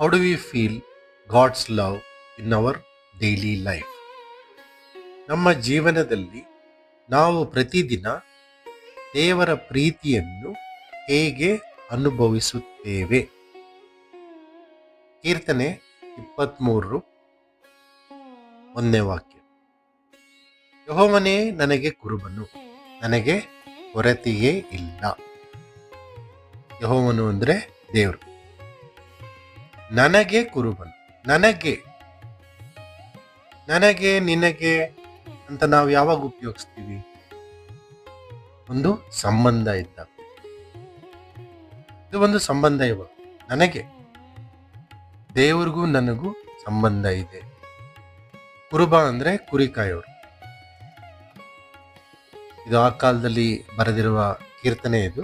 How do we feel God's love in our daily life? ನಮ್ಮ ಜೀವನದಲ್ಲಿ ನಾವು ಪ್ರತಿದಿನ ದೇವರ ಪ್ರೀತಿಯನ್ನು ಹೇಗೆ ಅನುಭವಿಸುತ್ತೇವೆ? ಕೀರ್ತನೆ ಇಪ್ಪತ್ತ್ಮೂರು ಒಂದನೇ ವಾಕ್ಯ. ಯಹೋವನೇ ನನಗೆ ಕುರುಬನು. ನನಗೆ ಕೊರತೆಯೇ ಇಲ್ಲ. ಯಹೋವನು ಅಂದರೆ ದೇವರು. ನನಗೆ ಕುರುಬನು. ನನಗೆ. ನನಗೆ, ನಿನಗೆ ಅಂತ ನಾವು ಯಾವಾಗ ಉಪಯೋಗಿಸ್ತೀವಿ? ಒಂದು ಸಂಬಂಧ ಇದ್ದ. ಇದು ಒಂದು ಸಂಬಂಧ ಇವಾಗ ನನಗೆ. ದೇವ್ರಿಗೂ ನನಗೂ ಸಂಬಂಧ ಇದೆ. ಕುರುಬ ಅಂದ್ರೆ ಕುರಿಕಾಯೋರು ಇದು ಆ ಕಾಲದಲ್ಲಿ ಬರೆದಿರುವ ಕೀರ್ತನೆ ಇದು.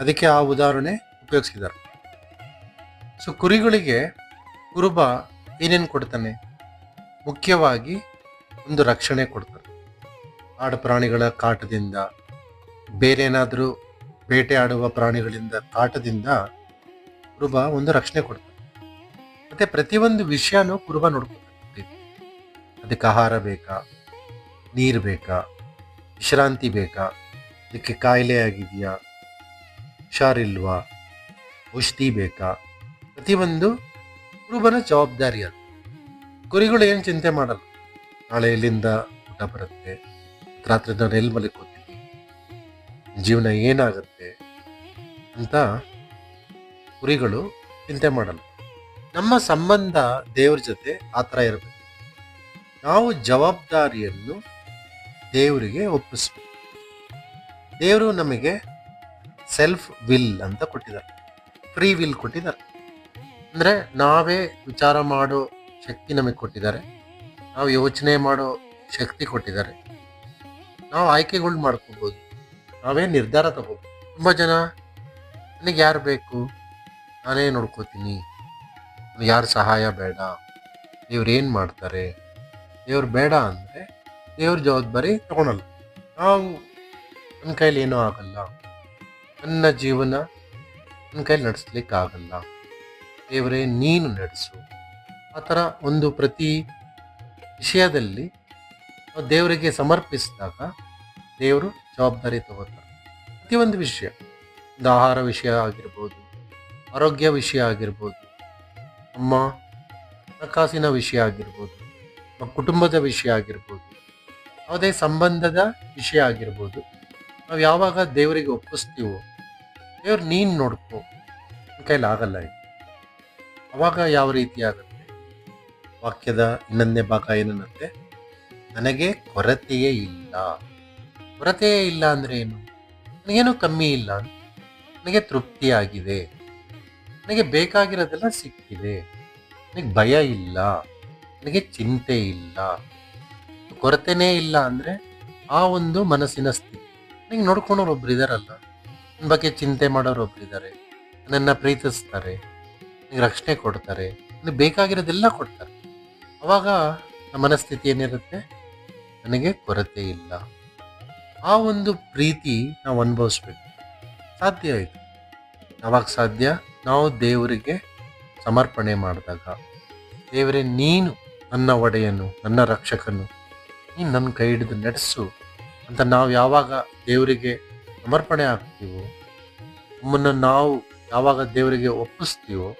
ಅದಕ್ಕೆ ಆ ಉದಾಹರಣೆ ಉಪಯೋಗಿಸಿದ್ದಾರೆ. ಸೊ ಕುರಿಗಳಿಗೆ ಕುರುಬ ಏನೇನು ಕೊಡ್ತಾನೆ? ಮುಖ್ಯವಾಗಿ ಒಂದು ರಕ್ಷಣೆ ಕೊಡ್ತಾನೆ ಆಡು ಪ್ರಾಣಿಗಳ ಕಾಟದಿಂದ, ಬೇರೆ ಏನಾದರೂ ಬೇಟೆ ಆಡುವ ಪ್ರಾಣಿಗಳಿಂದ ಕಾಟದಿಂದ ಕುರುಬ ಒಂದು ರಕ್ಷಣೆ ಕೊಡ್ತಾನೆ. ಮತ್ತೆ ಪ್ರತಿಯೊಂದು ವಿಷಯನೂ ಕುರುಬ ನೋಡ್ಕೊತಾನೆ ಅದಕ್ಕೆ ಆಹಾರ ಬೇಕಾ? ನೀರು ಬೇಕಾ? ವಿಶ್ರಾಂತಿ ಬೇಕಾ? ಅದಕ್ಕೆ ಕಾಯಿಲೆ ಆಗಿದೆಯಾ ಹುಷಾರಿಲ್ವಾ? ಔಷಧಿ ಬೇಕಾ? ಪ್ರತಿಯೊಂದು ಕುರುಬನ ಜವಾಬ್ದಾರಿ ಅದು ಕುರಿಗಳು ಏನು ಚಿಂತೆ ಮಾಡಲ್ಲ. ನಾಳೆ ಎಲ್ಲಿಂದ ಊಟ ಬರುತ್ತೆ. ರಾತ್ರಿ ನಾನು ಎಲ್ಲಿ ಮಲಿಕೋತೀನಿ ಜೀವನ ಏನಾಗುತ್ತೆ? ಅಂತ ಕುರಿಗಳು ಚಿಂತೆ ಮಾಡಲ್ಲ. ನಮ್ಮ ಸಂಬಂಧ ದೇವ್ರ ಜೊತೆ ಆ ಥರ ಇರಬೇಕು. ನಾವು ಜವಾಬ್ದಾರಿಯನ್ನು ದೇವರಿಗೆ ಒಪ್ಪಿಸ್ಬೇಕು. ದೇವರು ನಮಗೆ ಸೆಲ್ಫ್ ವಿಲ್ ಅಂತ ಕೊಟ್ಟಿದ್ದಾರೆ. ಫ್ರೀ ವಿಲ್ ಕೊಟ್ಟಿದ್ದಾರೆ. ಅಂದರೆ ನಾವೇ ವಿಚಾರ ಮಾಡೋ ಶಕ್ತಿ ನಮಗೆ ಕೊಟ್ಟಿದ್ದಾರೆ. ನಾವು ಯೋಚನೆ ಮಾಡೋ ಶಕ್ತಿ ಕೊಟ್ಟಿದ್ದಾರೆ. ನಾವು ಆಯ್ಕೆಗಳು ಮಾಡ್ಕೋಬೋದು. ನಾವೇ ನಿರ್ಧಾರ ತಗೋಬೋದು. ತುಂಬ ಜನ, ನನಗೆ ಯಾರು ಬೇಕು? ನಾನೇ ನೋಡ್ಕೋತೀನಿ. ಯಾರು ಸಹಾಯ ಬೇಡ? ದೇವ್ರು ಏನು ಮಾಡ್ತಾರೆ? ದೇವ್ರು ಬೇಡ ಅಂದರೆ ದೇವ್ರ ಜವಾಬ್ದಾರಿ ತಗೊಳಲ್ಲ. ನಾವು ನನ್ನ ಕೈಲಿ ಏನೂ ಆಗಲ್ಲ. ನನ್ನ ಜೀವನ ನನ್ನ ಕೈಲಿ ನಡೆಸ್ಲಿಕ್ಕೆ ಆಗಲ್ಲ ದೇವರೇ, ನೀನು ನಡೆಸು. ಆ ಥರ ಒಂದು ಪ್ರತಿ ವಿಷಯದಲ್ಲಿ ದೇವರಿಗೆ ಸಮರ್ಪಿಸಿದಾಗ ದೇವರು ಜವಾಬ್ದಾರಿ ತಗೋತಾರೆ ಪ್ರತಿಯೊಂದು ವಿಷಯ, ಒಂದು ಆಹಾರ ವಿಷಯ ಆಗಿರ್ಬೋದು, ಆರೋಗ್ಯ ವಿಷಯ ಆಗಿರ್ಬೋದು, ನಮ್ಮ ಹಣಕಾಸಿನ ವಿಷಯ ಆಗಿರ್ಬೋದು, ನಮ್ಮ ಕುಟುಂಬದ ವಿಷಯ ಆಗಿರ್ಬೋದು ಯಾವುದೇ ಸಂಬಂಧದ ವಿಷಯ ಆಗಿರ್ಬೋದು. ನಾವು ಯಾವಾಗ ದೇವರಿಗೆ ಒಪ್ಪಿಸ್ತೀವೋ, ದೇವ್ರು ನೀನು ನೋಡ್ಕೋ ಕೈಲಿ ಆಗಲ್ಲ ಅವಾಗ ಯಾವ ರೀತಿ ಆಗುತ್ತೆ? ವಾಕ್ಯದ ಇನ್ನೊಂದನೇ ಭಾಗ ಏನನ್ನತ್ತೆ ನನಗೆ ಕೊರತೆಯೇ ಇಲ್ಲ. ಕೊರತೆಯೇ ಇಲ್ಲ ಅಂದರೆ ಏನು? ನನಗೇನು ಕಮ್ಮಿ ಇಲ್ಲ. ನನಗೆ ತೃಪ್ತಿಯಾಗಿದೆ ನನಗೆ ಬೇಕಾಗಿರೋದೆಲ್ಲ ಸಿಕ್ಕಿದೆ. ನನಗೆ ಭಯ ಇಲ್ಲ. ನನಗೆ ಚಿಂತೆ ಇಲ್ಲ. ಕೊರತೆನೇ ಇಲ್ಲ ಅಂದರೆ ಆ ಒಂದು ಮನಸ್ಸಿನ ಸ್ಥಿತಿ. ನನಗೆ ನೋಡ್ಕೊಳೋರು ಒಬ್ರು ಇದ್ದಾರಲ್ಲ ನನ್ನ ಬಗ್ಗೆ ಚಿಂತೆ ಮಾಡೋರು ಒಬ್ರು ಇದ್ದಾರೆ ನನ್ನನ್ನು ಪ್ರೀತಿಸ್ತಾರೆ, ನನಗೆ ರಕ್ಷಣೆ ಕೊಡ್ತಾರೆ, ನನಗೆ ಬೇಕಾಗಿರೋದೆಲ್ಲ ಕೊಡ್ತಾರೆ. ಅವಾಗ ನಮ್ಮ ಮನಸ್ಥಿತಿ ಏನಿರುತ್ತೆ? ನನಗೆ ಕೊರತೆ ಇಲ್ಲ. ಆ ಒಂದು ಪ್ರೀತಿ ನಾವು ಅನುಭವಿಸ್ಬೇಕು. ಸಾಧ್ಯ ಆಯಿತು. ಯಾವಾಗ ಸಾಧ್ಯ? ನಾವು ದೇವರಿಗೆ ಸಮರ್ಪಣೆ ಮಾಡಿದಾಗ. ದೇವರೇ, ನೀನು ನನ್ನ ಒಡೆಯನು, ನನ್ನ ರಕ್ಷಕನು. ನೀನು ನನ್ನ ಕೈ ಹಿಡಿದು ನಡೆಸು ಅಂತ ನಾವು ಯಾವಾಗ ದೇವರಿಗೆ ಸಮರ್ಪಣೆ ಆಗ್ತೀವೋ, ನಮ್ಮನ್ನು ನಾವು ಯಾವಾಗ ದೇವರಿಗೆ ಒಪ್ಪಿಸ್ತೀವೋ,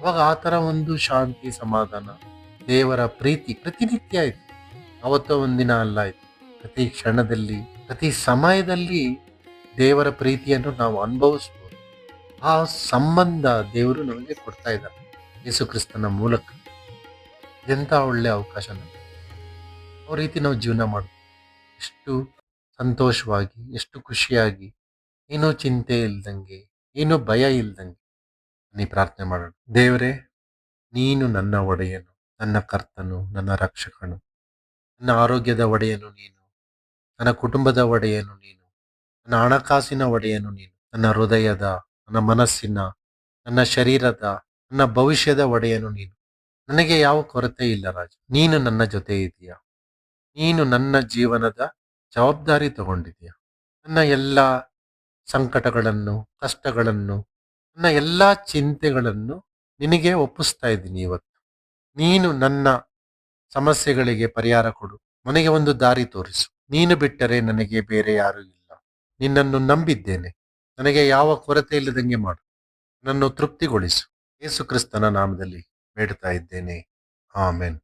ಅವಾಗ ಆ ಥರ ಒಂದು ಶಾಂತಿ, ಸಮಾಧಾನ, ದೇವರ ಪ್ರೀತಿ ಪ್ರತಿನಿತ್ಯ ಆಯಿತು. ಅವತ್ತೋ ಒಂದಿನ ಅಲ್ಲ ಆಯಿತು. ಪ್ರತಿ ಕ್ಷಣದಲ್ಲಿ, ಪ್ರತಿ ಸಮಯದಲ್ಲಿ ದೇವರ ಪ್ರೀತಿಯನ್ನು ನಾವು ಅನುಭವಿಸ್ಬೋದು. ಆ ಸಂಬಂಧ ದೇವರು ನಮಗೆ ಕೊಡ್ತಾ ಇದ್ದಾರೆ. ಯೇಸು ಕ್ರಿಸ್ತನ ಮೂಲಕ. ಎಂಥ ಒಳ್ಳೆಯ ಅವಕಾಶ ನಮಗೆ. ಆ ರೀತಿ ನಾವು ಜೀವನ ಮಾಡ್ಬೋದು ಎಷ್ಟು ಸಂತೋಷವಾಗಿ, ಎಷ್ಟು ಖುಷಿಯಾಗಿ, ಏನೂ ಚಿಂತೆ ಇಲ್ದಂಗೆ, ಏನೂ ಭಯ ಇಲ್ದಂಗೆ ನೀ ಪ್ರಾರ್ಥನೆ ಮಾಡೋಣ. ದೇವರೇ, ನೀನು ನನ್ನ ಒಡೆಯನು, ನನ್ನ ಕರ್ತನು, ನನ್ನ ರಕ್ಷಕನು. ನನ್ನ ಆರೋಗ್ಯದ ಒಡೆಯನು ನೀನು, ನನ್ನ ಕುಟುಂಬದ ಒಡೆಯನು ನೀನು, ನನ್ನ ಹಣಕಾಸಿನ ಒಡೆಯನು ನೀನು, ನನ್ನ ಹೃದಯದ, ನನ್ನ ಮನಸ್ಸಿನ, ನನ್ನ ಶರೀರದ, ನನ್ನ ಭವಿಷ್ಯದ ಒಡೆಯನು ನೀನು. ನನಗೆ ಯಾವ ಕೊರತೆ ಇಲ್ಲ ರಾಜ. ನೀನು ನನ್ನ ಜೊತೆ ಇದೆಯಾ. ನೀನು ನನ್ನ ಜೀವನದ ಜವಾಬ್ದಾರಿ ತಗೊಂಡಿದೀಯ ನನ್ನ ಎಲ್ಲ ಸಂಕಟಗಳನ್ನು, ಕಷ್ಟಗಳನ್ನು, ನನ್ನ ಎಲ್ಲ ಚಿಂತೆಗಳನ್ನು ನಿನಗೆ ಒಪ್ಪಿಸ್ತಾ ಇದ್ದೀನಿ ಇವತ್ತು. ನೀನು ನನ್ನ ಸಮಸ್ಯೆಗಳಿಗೆ ಪರಿಹಾರ ಕೊಡು. ನನಗೆ ಒಂದು ದಾರಿ ತೋರಿಸು. ನೀನು ಬಿಟ್ಟರೆ ನನಗೆ ಬೇರೆ ಯಾರೂ ಇಲ್ಲ. ನಿನ್ನನ್ನು ನಂಬಿದ್ದೇನೆ. ನನಗೆ ಯಾವ ಕೊರತೆ ಇಲ್ಲದಂಗೆ ಮಾಡು. ನನ್ನನ್ನು ತೃಪ್ತಿಗೊಳಿಸು. ಯೇಸು ಕ್ರಿಸ್ತನ ನಾಮದಲ್ಲಿ ಬೇಡ್ತಾ ಇದ್ದೇನೆ. ಆಮೆನ್.